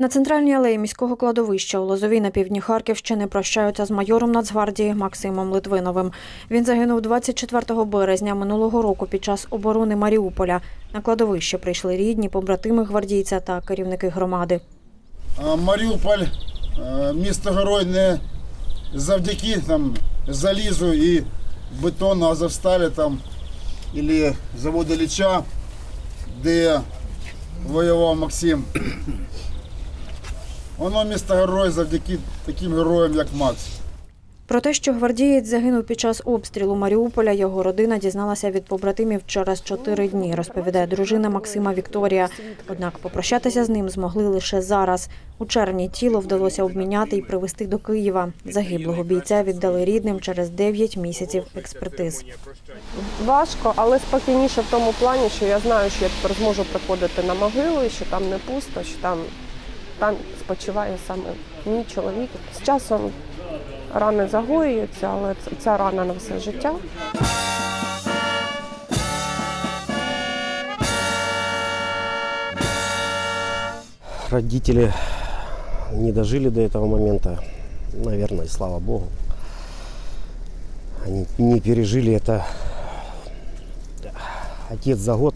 На центральній алеї міського кладовища у Лозовій на півдні Харківщини прощаються з майором Нацгвардії Максимом Литвиновим. Він загинув 24 березня минулого року під час оборони Маріуполя. На кладовище прийшли рідні, побратими гвардійця та керівники громади. Маріуполь е, місто герой не завдяки там залізу і бетону Азовсталі там або заводу Ліча, де воював Максим. Воно місто герой завдяки таким героям, як Макс. Про те, що гвардієць загинув під час обстрілу Маріуполя, його родина дізналася від побратимів через чотири дні, розповідає дружина Максима Вікторія. Однак попрощатися з ним змогли лише зараз. У червні тіло вдалося обміняти і привезти до Києва. Загиблого бійця віддали рідним через 9 місяців експертиз. Важко, але спокійніше в тому плані, що я знаю, що я тепер зможу приходити на могилу, і що там не пусто, що там, там спочиває саме мій чоловік. З часом рани загоюються, але ц- ця рана на все життя. Родители не дожили до этого момента. Наверное, и слава богу. Они не пережили это. Отец за год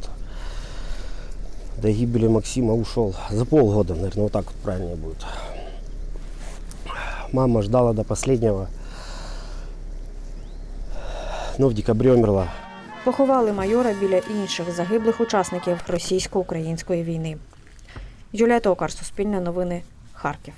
до гибели Максима ушел. За полгода, наверное, вот так вот правильнее будет. Мама ждала до последнего. Но в декабре умерла. Поховали майора біля інших загиблих учасників російсько-української війни. Юлія Токар, Суспільне новини, Харків.